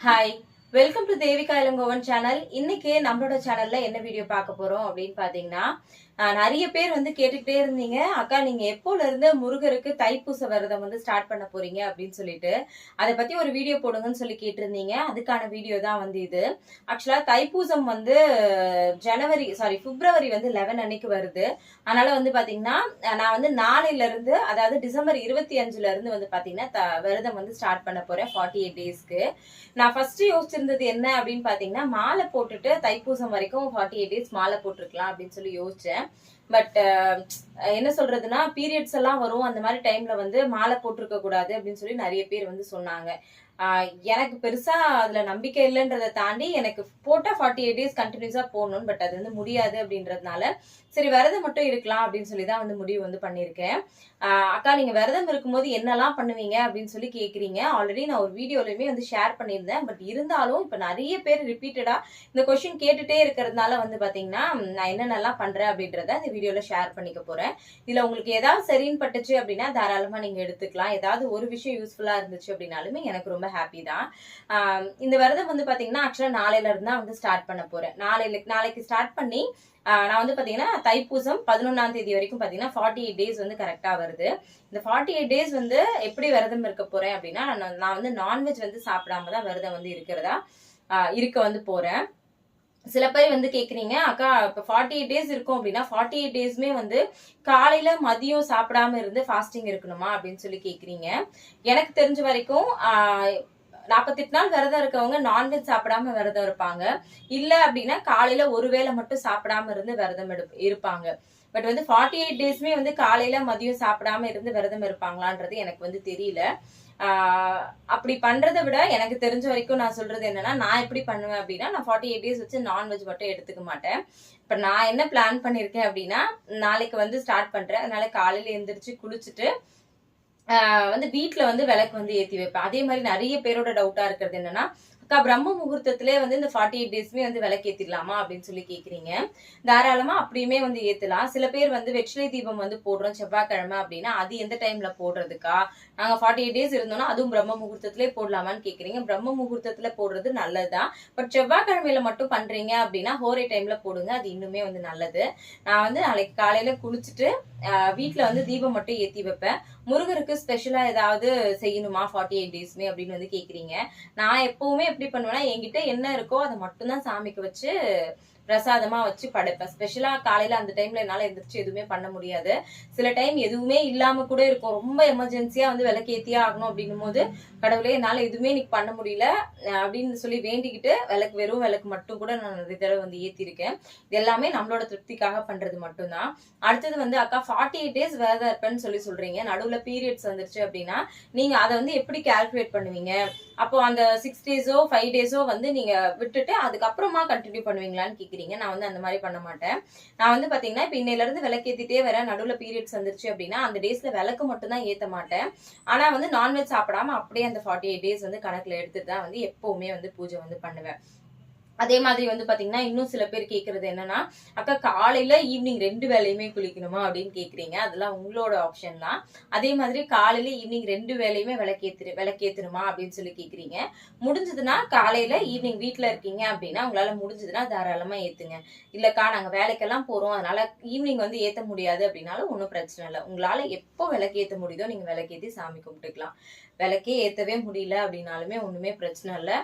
Hi welcome to Devika Elangovan channel இன்னைக்கு நம்மளோட சேனல்ல என்ன வீடியோ பார்க்க போறோம் அப்படின்னு பாத்தீங்கன்னா நிறைய பேர் வந்து கேட்டுக்கிட்டே இருந்தீங்க. அக்கா நீங்க எப்போல இருந்து முருகருக்கு தைப்பூச விரதம் வந்து ஸ்டார்ட் பண்ண போறீங்க அப்படின்னு சொல்லிட்டு அதை பத்தி ஒரு வீடியோ போடுங்கன்னு சொல்லி கேட்டிருந்தீங்க. அதுக்கான வீடியோ தான் வந்து இது. ஆக்சுவலா தைப்பூசம் வந்து ஜனவரி சாரி பிப்ரவரி வந்து லெவன் அன்னைக்கு வருது. அதனால வந்து பாத்தீங்கன்னா நான் வந்து நாளையில இருந்து அதாவது டிசம்பர் இருபத்தி அஞ்சுல இருந்து வந்து பாத்தீங்கன்னா த- விரதம் வந்து ஸ்டார்ட் பண்ண போறேன் ஃபார்ட்டி எயிட் டேஸ்க்கு நான் ஃபர்ஸ்ட் யோசிச்சிருந்தது என்ன அப்படின்னு பாத்தீங்கன்னா மாலை போட்டுட்டு தைப்பூசம் வரைக்கும் ஃபார்ட்டி எயிட் டேஸ் மாலை போட்டிருக்கலாம் அப்படின்னு சொல்லி யோசிச்சேன். பட் என்ன சொல்றதுன்னா பீரியட்ஸ் எல்லாம் வரும். அந்த மாதிரி டைம்ல வந்து மாலை போட்டிருக்க கூடாது அப்படின்னு சொல்லி நிறைய பேர் வந்து சொன்னாங்க. எனக்கு பெருசா அதுல நம்பிக்கை இல்லைன்றதை தாண்டி எனக்கு போட்டா ஃபார்ட்டி எயிட் டேஸ் கண்டினியூஸா போகணும் பட் அது வந்து முடியாது அப்படின்றதுனால சரி விரதம் மட்டும் இருக்கலாம் அப்படின்னு சொல்லி தான் வந்து முடிவு வந்து பண்ணியிருக்கேன். அக்கா நீங்க விரதம் இருக்கும்போது என்னெல்லாம் பண்ணுவீங்க அப்படின்னு சொல்லி கேக்குறீங்க. ஆல்ரெடி நான் ஒரு வீடியோலயுமே வந்து ஷேர் பண்ணியிருந்தேன் பட் இருந்தாலும் இப்ப நிறைய பேர் ரிப்பீட்டடா இந்த கொஸ்டின் கேட்டுட்டே இருக்கிறதுனால வந்து பாத்தீங்கன்னா நான் என்னென்னலாம் பண்றேன் அப்படின்றத இந்த வீடியோல ஷேர் பண்ணிக்க போறேன். இதுல உங்களுக்கு ஏதாவது சரின்னு பட்டுச்சு அப்படின்னா தாராளமா நீங்க எடுத்துக்கலாம். ஏதாவது ஒரு விஷயம் யூஸ்ஃபுல்லா இருந்துச்சு அப்படின்னாலுமே எனக்கு ரொம்ப ஹாப்பி தான். இந்த விரதம் வந்து பார்த்தீங்கன்னா ஆக்சுவலாக நாளையில இருந்து தான் வந்து ஸ்டார்ட் பண்ண போகிறேன் நாளையில நாளைக்கு ஸ்டார்ட் பண்ணி நான் வந்து பார்த்தீங்கன்னா தைப்பூசம் பதினொன்றாம் தேதி வரைக்கும் பார்த்தீங்கன்னா ஃபார்ட்டி எயிட் டேஸ் வந்து கரெக்டாக வருது. இந்த ஃபார்ட்டி எயிட் டேஸ் வந்து எப்படி விரதம் இருக்க போகிறேன் அப்படின்னா நான் நான் வந்து நான்வெஜ் வந்து சாப்பிடாம தான் விரதம் வந்து இருக்கிறதா இருக்க வந்து போகிறேன் சில பேர் வந்து கேக்குறீங்க அக்கா இப்ப ஃபார்ட்டி எயிட் டேஸ் இருக்கும் அப்படின்னா ஃபார்ட்டி எயிட் டேஸ்மே வந்து காலையில மதியம் சாப்பிடாம இருந்து ஃபாஸ்டிங் இருக்கணுமா? அப்படின்னு சொல்லி கேக்குறீங்க. எனக்கு தெரிஞ்ச வரைக்கும் நாற்பத்தெட்டு நாள் விரதம் இருக்கவங்க நான்வெஜ் சாப்பிடாம விரதம் இருப்பாங்க. இல்ல அப்படின்னா காலையில ஒருவேளை மட்டும் சாப்பிடாம இருந்து விரதம் எடு இருப்பாங்க. பட் வந்து ஃபார்ட்டி எயிட் டேஸ்மே வந்து காலையில மதியம் சாப்பிடாம இருந்து விரதம் இருப்பாங்களான்றது எனக்கு வந்து தெரியல. ஆஹ் அப்படி பண்றதை விட எனக்கு தெரிஞ்ச வரைக்கும் நான் சொல்றது என்னன்னா நான் எப்படி பண்ணுவேன் அப்படின்னா நான் ஃபார்ட்டி எயிட் டேஸ் வச்சு நான்வெஜ் மட்டும் எடுத்துக்க மாட்டேன். இப்ப நான் என்ன பிளான் பண்ணிருக்கேன் அப்படின்னா நாளைக்கு வந்து ஸ்டார்ட் பண்றேன். அதனால காலையில எந்திரிச்சு குளிச்சுட்டு ஆஹ் வந்து வீட்ல வந்து விளக்கு வந்து ஏத்தி வைப்பேன். அதே மாதிரி நிறைய பேரோட டவுட்டா இருக்கிறது என்னன்னா அக்கா பிரம்ம முகூர்த்தத்திலே வந்து இந்த ஃபார்ட்டி எயிட் டேஸ்மே வந்து விளக்கு அப்படின்னு சொல்லி கேட்குறீங்க தாராளமா அப்படியுமே வந்து ஏத்தலாம். சில பேர் வந்து வெற்றிலை தீபம் வந்து போடுறோம் செவ்வாய்க்கிழமை அப்படின்னா அது எந்த டைம்ல போடுறதுக்கா? நாங்க ஃபார்ட்டி எயிட் டேஸ் இருந்தோம்னா அதுவும் பிரம்ம முகூர்த்தத்திலே போடலாமான்னு கேட்குறீங்க பிரம்ம முகூர்த்தத்துல போடுறது நல்லதுதான். பட் செவ்வாய்க்கிழமையில மட்டும் பண்றீங்க அப்படின்னா ஹோரே டைம்ல போடுங்க. அது இன்னுமே வந்து நல்லது. நான் வந்து நாளைக்கு காலையில குளிச்சுட்டு வீட்டில் வந்து தீபம் மட்டும் ஏற்றி வைப்பேன். முருகருக்கு ஸ்பெஷலாக ஏதாவது செய்யணுமா ஃபார்ட்டி எயிட் டேஸ்மே அப்படின்னு வந்து கேட்குறீங்க நான் எப்பவுமே எப்படி பண்ணுவேன்னா என்கிட்ட என்ன இருக்கோ அதை மட்டும்தான் சாமிக்கு வச்சு பிரசாதமா வச்சு படைப்பேன். ஸ்பெஷலா காலையில அந்த டைம்ல என்னால எந்திரிச்சு எதுவுமே பண்ண முடியாது. சில டைம் எதுவுமே இல்லாம கூட இருக்கும். ரொம்ப எமர்ஜென்சியா வந்து விளக்கேத்தியே ஆகணும் அப்படின்னும் போது கடவுளே என்னால எதுவுமே இன்னைக்கு பண்ண முடியல. அப்படின்னு சொல்லி வேண்டிக்கிட்டு விளக்கு வெறும் விளக்கு மட்டும் கூட நான் நிறைய தடவை வந்து ஏத்திருக்கேன். இது எல்லாமே நம்மளோட திருப்திக்காக பண்றது மட்டும்தான். அடுத்தது வந்து அக்கா ஃபார்ட்டி எயிட் டேஸ் விரதம் இருப்பேன்னு சொல்லி சொல்றீங்க. நடுவுல பீரியட்ஸ் வந்துருச்சு அப்படின்னா நீங்க அதை வந்து எப்படி கால்குலேட் பண்ணுவீங்க? அப்போ அந்த சிக்ஸ் டேஸோ ஃபைவ் டேஸோ வந்து நீங்க விட்டுட்டு அதுக்கப்புறமா கண்டினியூ பண்ணுவீங்களான்னு கேக்குறீங்க. நான் வந்து அந்த மாதிரி பண்ண மாட்டேன். நான் வந்து பாத்தீங்கன்னா இப்ப இன்னையில இருந்து விளக்கேத்திட்டே வரேன் நடுவுல பீரியட்ஸ் வந்துருச்சு அப்படின்னா அந்த டேஸ்ல விளக்கு மட்டும் தான் ஏத்த மாட்டேன். ஆனா வந்து நான்வெஜ் சாப்பிடாம அப்படியே அந்த ஃபார்ட்டி எயிட் டேஸ் வந்து கணக்குல எடுத்துட்டு தான் வந்து எப்பவுமே வந்து பூஜை வந்து பண்ணுவேன். அதே மாதிரி வந்து பாத்தீங்கன்னா இன்னும் சில பேர் கேக்குறது என்னன்னா அக்கா காலையில ஈவினிங் ரெண்டு வேலையுமே குளிக்கணுமா? அப்படின்னு கேக்குறீங்க. அதெல்லாம் உங்களோட ஆப்ஷன் தான். அதே மாதிரி காலையில ஈவினிங் ரெண்டு வேலையுமே விளக்கேத்து விளக்கேத்துணுமா? அப்படின்னு சொல்லி கேக்குறீங்க. முடிஞ்சதுன்னா காலையில ஈவினிங் வீட்டுல இருக்கீங்க அப்படின்னா உங்களால முடிஞ்சதுன்னா தாராளமா ஏத்துங்க. இல்லக்கா நாங்க வேலைக்கெல்லாம் போறோம். அதனால ஈவினிங் வந்து ஏத்த முடியாது அப்படின்னாலும் ஒன்றும் பிரச்சனை இல்லை. உங்களால எப்போ விளக்கேத்த முடியுதோ நீங்க விளக்கேத்தி சாமி கும்பிட்டுக்கலாம். விளக்கே ஏத்தவே முடியல அப்படின்னாலுமே ஒண்ணுமே பிரச்சனை இல்லை.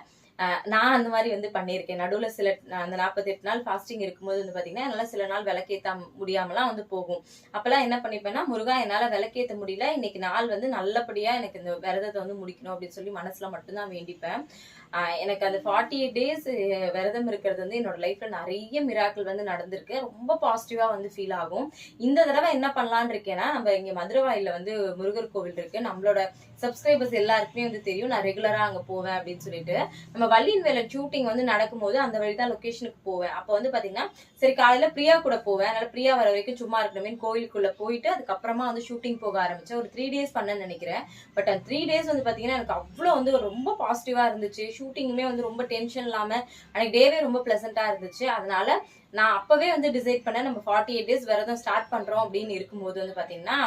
நான் அந்த மாதிரி வந்து பண்ணியிருக்கேன். நடுவுல சில அந்த நாற்பத்தெட்டு நாள் ஃபாஸ்டிங் இருக்கும்போது வந்து பாத்தீங்கன்னா என்னால் சில நாள் விளக்கேற்ற முடியாமலாம் வந்து போகும். அப்பெல்லாம் என்ன பண்ணிப்பேன்னா முருகா என்னால விளக்கேத்த முடியல. இன்னைக்கு நாள் வந்து நல்லபடியா எனக்கு இந்த விரதத்தை வந்து முடிக்கணும் அப்படின்னு சொல்லி மனசுல மட்டும்தான் வேண்டிப்பேன். எனக்கு அந்த ஃபார்ட்டி எயிட் டேஸ் விரதம் இருக்கிறது வந்து என்னோட லைஃப்ல நிறைய மிராக்கள் வந்து நடந்திருக்கு. ரொம்ப பாசிட்டிவா வந்து ஃபீல் ஆகும். இந்த தடவை என்ன பண்ணலான்னு இருக்கேன்னா நம்ம இங்க மதுரவாயில வந்து முருகர் கோவில் இருக்கு. நம்மளோட சப்ஸ்கிரைபர்ஸ் எல்லாருக்குமே வந்து தெரியும். நான் ரெகுலரா அங்க போவேன் அப்படின்னு சொல்லிட்டு. நம்ம வள்ளியின் வேலை ஷூட்டிங் வந்து நடக்கும்போது அந்த வழி தான் லொக்கேஷனுக்கு போவேன். அப்போ வந்து பாத்தீங்கன்னா சரி காலையில பிரியா கூட போவேன். அதனால பிரியா வர வரைக்கும் சும்மா இருக்கணுமே கோயிலுக்குள்ள போயிட்டு அதுக்கப்புறமா வந்து ஷூட்டிங் போக ஆரம்பிச்சேன். ஒரு த்ரீ டேஸ் பண்ணேன்னு நினைக்கிறேன். பட் அந்த த்ரீ டேஸ் வந்து பாத்தீங்கன்னா எனக்கு அவ்வளோ வந்து ரொம்ப பாசிட்டிவா இருந்துச்சு. ஷூட்டிங்குமே வந்து ரொம்ப டென்ஷன் இல்லாம அன்னைக்கு டேவே ரொம்ப ப்ளசண்ட்டாக இருந்துச்சு. அதனால நான் அப்பவே வந்து டிசைட் பண்ணேன் நம்ம ஃபார்ட்டி எயிட் டேஸ் விரதம் ஸ்டார்ட் பண்றோம் அப்படின்னு இருக்கும்போது வந்து பாத்தீங்கன்னா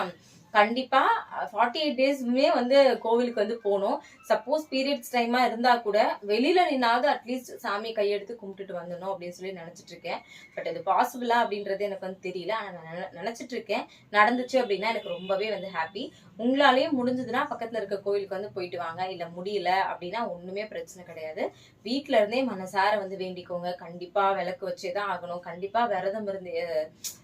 கண்டிப்பாக ஃபார்ட்டி எயிட் டேஸுமே வந்து கோவிலுக்கு வந்து போகணும். சப்போஸ் பீரியட்ஸ் டைமாக இருந்தால் கூட வெளியில் நின்னாவது அட்லீஸ்ட் சாமி கையெடுத்து கும்பிட்டுட்டு வந்துடணும் அப்படின்னு சொல்லி நினச்சிட்டு இருக்கேன். பட் அது பாசிபிளா அப்படின்றது எனக்கு வந்து தெரியல. ஆனால் நான் நினச்சிட்டு இருக்கேன். நடந்துச்சு அப்படின்னா எனக்கு ரொம்பவே வந்து ஹாப்பி உங்களாலேயும் முடிஞ்சதுன்னா பக்கத்தில் இருக்க கோவிலுக்கு வந்து போயிட்டு வாங்க. இல்லை முடியல அப்படின்னா ஒன்றுமே பிரச்சனை கிடையாது. வீட்டில் இருந்தே மனசார வந்து வேண்டிக்கோங்க. கண்டிப்பாக விளக்கு வச்சே தான் ஆகணும். கண்டிப்பாக விரதம் இருந்து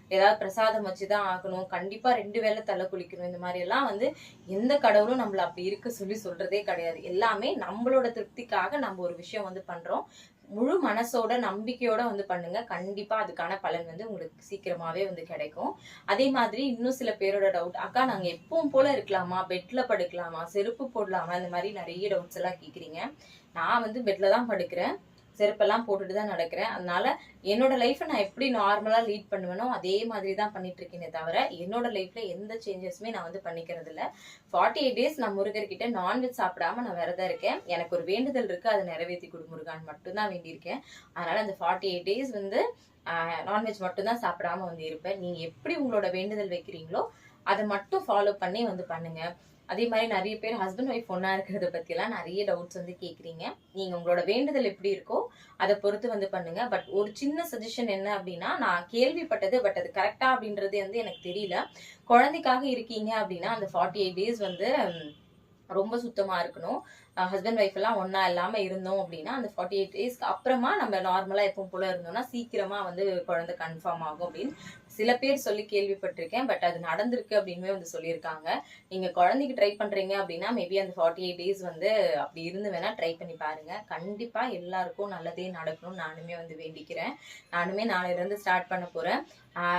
ஏதாவது பிரசாதம் வச்சுதான் ஆகணும். கண்டிப்பா ரெண்டு வேளை தலை குளிக்கணும். இந்த மாதிரி எல்லாம் வந்து எந்த கடவுளும் நம்மள அப்படி இருக்க சொல்லி சொல்றதே கிடையாது. எல்லாமே நம்மளோட திருப்திக்காக நம்ம ஒரு விஷயம் வந்து பண்றோம். முழு மனசோட நம்பிக்கையோட வந்து பண்ணுங்க. கண்டிப்பா அதுக்கான பலன் வந்து உங்களுக்கு சீக்கிரமாவே வந்து கிடைக்கும். அதே மாதிரி இன்னும் சில பேரோட டவுட் அக்கா நாங்க எப்பவும் போல இருக்கலாமா? பெட்ல படுக்கலாமா? செருப்பு போடலாமா? இந்த மாதிரி நிறைய டவுட்ஸ் எல்லாம் கேக்குறீங்க. நான் வந்து பெட்ல தான் படுக்கிறேன். செருப்பெல்லாம் போட்டுட்டு தான் நடக்கிறேன். அதனால என்னோட லைஃப்பை நான் எப்படி நார்மலா லீட் பண்ணுவேனோ அதே மாதிரி தான் பண்ணிட்டு இருக்கேனே தவிர என்னோட லைஃப்ல எந்த சேஞ்சஸுமே நான் வந்து பண்ணிக்கிறது இல்ல ஃபார்ட்டி எயிட் டேஸ் நான் முருகர்கிட்ட நான்வெஜ் சாப்பிடாம நான் விரதம் இருக்கேன். எனக்கு ஒரு வேண்டுதல் இருக்கு அதை நிறைவேற்றி கொடு முருகான் மட்டும்தான் வேண்டியிருக்கேன். அதனால அந்த ஃபார்ட்டி எயிட் டேஸ் வந்து நான்வெஜ் மட்டும்தான் சாப்பிடாம வந்து இருப்பேன். நீங்க எப்படி உங்களோட வேண்டுதல் வைக்கிறீங்களோ அதை மட்டும் ஃபாலோ பண்ணி வந்து பண்ணுங்க. அதே மாதிரி நிறைய பேர் ஹஸ்பண்ட் ஒய்ஃப் ஒன்றா இருக்கிறத பற்றிலாம் நிறைய டவுட்ஸ் வந்து கேட்குறீங்க நீங்கள் உங்களோட வேண்டுதல் எப்படி இருக்கோ அதை பொறுத்து வந்து பண்ணுங்க. பட் ஒரு சின்ன சஜஷன் என்ன அப்படின்னா நான் கேள்விப்பட்டது பட் அது கரெக்டாக அப்படின்றது வந்து எனக்கு தெரியல. குழந்தைக்காக இருக்கீங்க அப்படின்னா அந்த ஃபார்ட்டி எயிட் டேஸ் வந்து ரொம்ப சுத்தமாக இருக்கணும். ஹஸ்பண்ட் ஒய்ஃப் எல்லாம் ஒன்றா இல்லாமல் இருந்தோம் அப்படின்னா அந்த ஃபார்ட்டி எயிட் டேஸ்க்கு அப்புறமா நம்ம நார்மலாக எப்பவும் போல இருந்தோம்னா சீக்கிரமாக வந்து குழந்தை கன்ஃபார்ம் ஆகும் அப்படின்னு சில பேர் சொல்லி கேள்விப்பட்டிருக்கேன். பட் அது நடந்திருக்கு அப்படின்னு வந்து சொல்லியிருக்காங்க. நீங்கள் குழந்தைக்கு ட்ரை பண்ணுறீங்க அப்படின்னா மேபி அந்த ஃபார்ட்டி எயிட் டேஸ் வந்து அப்படி இருந்து வேணால் ட்ரை பண்ணி பாருங்கள் கண்டிப்பாக எல்லாருக்கும் நல்லதே நடக்கணும்னு நானுமே வந்து வேண்டிக்கிறேன். நானுமே நாளையிலேருந்து ஸ்டார்ட் பண்ண போகிறேன்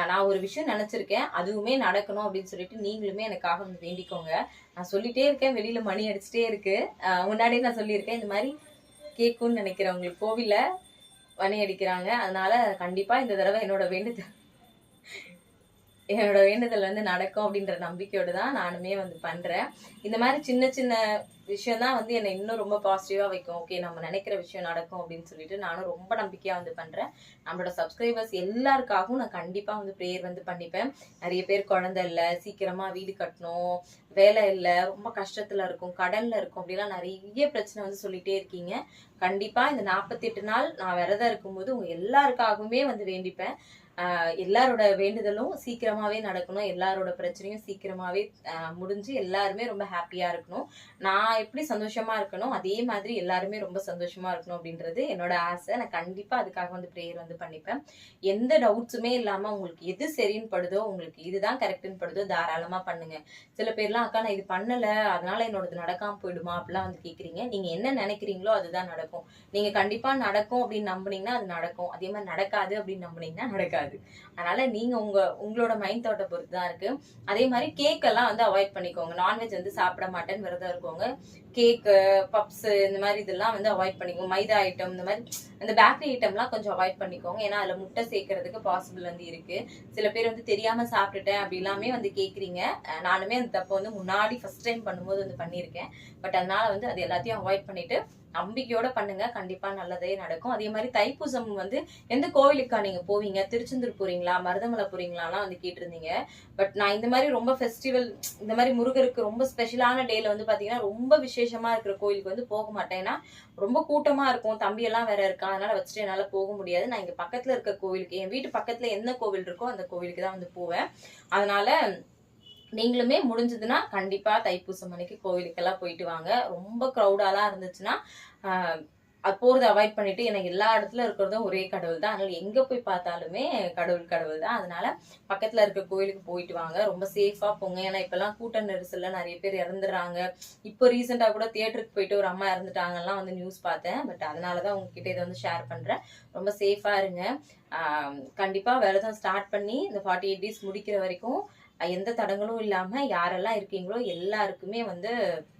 நான் ஒரு விஷயம் நினச்சிருக்கேன். அதுவுமே நடக்கணும் அப்படின்னு சொல்லிட்டு நீங்களுமே எனக்காக வந்து வேண்டிக்கோங்க. நான் சொல்லிட்டே இருக்கேன். வெளியில் மணி அடிச்சுட்டே இருக்கு. முன்னாடியே நான் சொல்லியிருக்கேன். இந்த மாதிரி கேட்கும்னு நினைக்கிறேன் உங்களுக்கு கோவிலில் மணி அடிக்கிறாங்க. அதனால கண்டிப்பாக இந்த தடவை என்னோட வேண்டுதல் என்னோட வேண்டுதல் வந்து நடக்கும் அப்படின்ற நம்பிக்கையோடு தான் நானுமே வந்து பண்றேன். இந்த மாதிரி சின்ன சின்ன விஷயம் தான் வந்து என்னை இன்னும் ரொம்ப பாசிட்டிவா வைக்கும். ஓகே நம்ம நினைக்கிற விஷயம் நடக்கும் அப்படின்னு சொல்லிட்டு நானும் ரொம்ப நம்பிக்கையா வந்து பண்றேன். நம்மளோட சப்ஸ்கிரைபர்ஸ் எல்லாருக்காகவும் நான் கண்டிப்பா வந்து ப்ரேயர் வந்து பண்ணிப்பேன். நிறைய பேர் குழந்தை இல்லை சீக்கிரமா வீடு கட்டணும் வேலை இல்லை ரொம்ப கஷ்டத்துல இருக்கும் கடல்ல இருக்கும் அப்படிலாம் நிறைய பிரச்சனை வந்து சொல்லிட்டே இருக்கீங்க. கண்டிப்பா இந்த நாற்பத்தெட்டு நாள் நான் விரதம் இருக்கும்போது உங்க எல்லாருக்காகவுமே வந்து வேண்டிப்பேன். எல்லாரோட வேண்டுதலும் சீக்கிரமாவே நடக்கணும். எல்லாரோட பிரச்சனையும் சீக்கிரமாவே முடிஞ்சு எல்லாருமே ரொம்ப ஹாப்பியா இருக்கணும். நான் எப்படி சந்தோஷமா இருக்கணும்? அதே மாதிரி எல்லாருமே ரொம்ப சந்தோஷமா இருக்கணும் அப்படின்றது என்னோட ஆசை. நான் கண்டிப்பா அதுக்காக வந்து ப்ரேயர் வந்து பண்ணிப்பேன். எந்த டவுட்ஸுமே இல்லாம உங்களுக்கு எது சரின்னு படுதோ உங்களுக்கு இதுதான் கரெக்டுன்னு படுதோ தாராளமா பண்ணுங்க. சில பேர்லாம் அக்கா நான் இது பண்ணல. அதனால என்னோடது நடக்காம போயிடுமா? அப்படிலாம் வந்து கேக்குறீங்க. நீங்க என்ன நினைக்கிறீங்களோ அதுதான் நடக்கும். நீங்க கண்டிப்பா நடக்கும் அப்படின்னு நம்புனீங்கன்னா அது நடக்கும். அதே மாதிரி நடக்காது அப்படின்னு நம்புனீங்கன்னா நடக்காது. அதனால நீங்க உங்க உங்களோட மைண்ட் தாட்டை பொறுத்து தான் இருக்கு. அதே மாதிரி கேக் எல்லாம் வந்து அவாய்ட் பண்ணிக்கோங்க. நான்வெஜ் வந்து சாப்பிட மாட்டேன்னு விரதம் இருக்கவங்க. கேக்கு பப்ஸு இந்த மாதிரி இதெல்லாம் வந்து அவாய்ட் பண்ணிக்கோங்க. மைதா ஐட்டம் இந்த மாதிரி அந்த பேக்கரி ஐட்டம்லாம் கொஞ்சம் அவாய்ட் பண்ணிக்கோங்க. ஏன்னா அதில் முட்டை சேர்க்கறதுக்கு பாசிபிள் வந்து இருக்கு. சில பேர் வந்து தெரியாமல் சாப்பிட்டுட்டேன் அப்படி எல்லாமே வந்து கேட்குறீங்க நானுமே அந்த தப்பை வந்து முன்னாடி ஃபர்ஸ்ட் டைம் பண்ணும்போது வந்து பண்ணியிருக்கேன். பட் அதனால வந்து அது எல்லாத்தையும் அவாய்ட் பண்ணிட்டு நம்பிக்கையோட பண்ணுங்க. கண்டிப்பா நல்லதே நடக்கும். அதே மாதிரி தைப்பூசம் வந்து எந்த கோவிலுக்கா நீங்க போவீங்க? திருச்செந்தூர் போறீங்களா? மருதமலை போறீங்களாலாம் வந்து கேட்டிருந்தீங்க. பட் நான் இந்த மாதிரி ரொம்ப ஃபெஸ்டிவல் இந்த மாதிரி முருகருக்கு ரொம்ப ஸ்பெஷலான டேல வந்து பாத்தீங்கன்னா ரொம்ப விசேஷமா இருக்கிற கோயிலுக்கு வந்து போக மாட்டேன். ஏன்னா ரொம்ப கூட்டமா இருக்கும். தம்பி எல்லாம் வேற இருக்கா அதனால வச்சுட்டு என்னால போக முடியாது. நான் இங்க பக்கத்துல இருக்க கோவிலுக்கு என் வீட்டு பக்கத்துல என்ன கோவில் இருக்கோ அந்த கோவிலுக்கு தான் வந்து போவேன். அதனால நீங்களுமே முடிஞ்சதுன்னா கண்டிப்பா தைப்பூசம் அன்னைக்கு கோவிலுக்கெல்லாம் போயிட்டு வாங்க. ரொம்ப க்ரௌடாலாம் இருந்துச்சுன்னா அது அவாய்ட் பண்ணிட்டு எனக்கு எல்லா இடத்துல இருக்கிறதும் ஒரே கடவுள் தான். அதனால எங்கே போய் பார்த்தாலுமே கடவுள் கடவுள் தான். அதனால பக்கத்தில் இருக்க கோயிலுக்கு போயிட்டு வாங்க. ரொம்ப சேஃபாக போங்க. ஏன்னா இப்போல்லாம் கூட்ட நெரிசலில் நிறைய பேர் இறந்துடுறாங்க. இப்போ ரீசெண்டாக கூட தியேட்டருக்கு போயிட்டு ஒரு அம்மா இறந்துட்டாங்கலாம் வந்து நியூஸ் பார்த்தேன். பட் அதனால தான் உங்ககிட்ட இதை வந்து ஷேர் பண்ணுறேன் ரொம்ப சேஃபாக இருங்க. கண்டிப்பாக விரதம் ஸ்டார்ட் பண்ணி இந்த ஃபார்ட்டி எயிட் டேஸ் முடிக்கிற வரைக்கும் எந்த தடங்களும் இல்லாம யாரெல்லாம் இருக்கீங்களோ எல்லாருக்குமே வந்து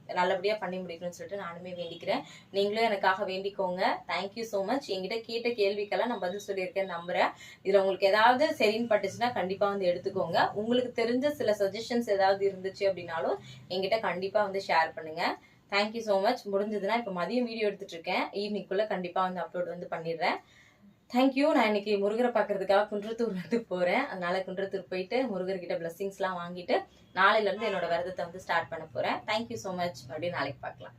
நல்லபடியா பண்ணி முடிக்கணும்னு சொல்லிட்டு நானுமே வேண்டிக்கிறேன். நீங்களும் எனக்காக வேண்டிக்கோங்க. தேங்க்யூ ஸோ மச் என்கிட்ட கேட்ட கேள்விக்கெல்லாம் நான் பதில் சொல்லியிருக்கேன் நம்புறேன். இதுல உங்களுக்கு ஏதாவது சரின்னு பட்டுச்சுன்னா கண்டிப்பா வந்து எடுத்துக்கோங்க. உங்களுக்கு தெரிஞ்ச சில சஜஷன்ஸ் ஏதாவது இருந்துச்சு அப்படின்னாலும் என்கிட்ட கண்டிப்பா வந்து ஷேர் பண்ணுங்க. தேங்க்யூ ஸோ மச் முடிஞ்சதுன்னா இப்போ மதியம் வீடியோ எடுத்துட்டு இருக்கேன். ஈவினிங்குள்ள கண்டிப்பா வந்து அப்லோட் வந்து பண்ணிடுறேன். தேங்க்யூ நான் இன்னைக்கு முருகரை பார்க்கறதுக்காக குன்றத்தூர் வந்து போறேன். அதனால குன்றத்தூர் போயிட்டு முருகர்கிட்ட பிளஸ்ஸிங்ஸ்லாம் வாங்கிட்டு நாளையில இருந்து என்னோட விரதத்தை வந்து ஸ்டார்ட் பண்ண போறேன். தேங்க்யூ ஸோ மச் மறுபடியும் நாளைக்கு பார்க்கலாம்.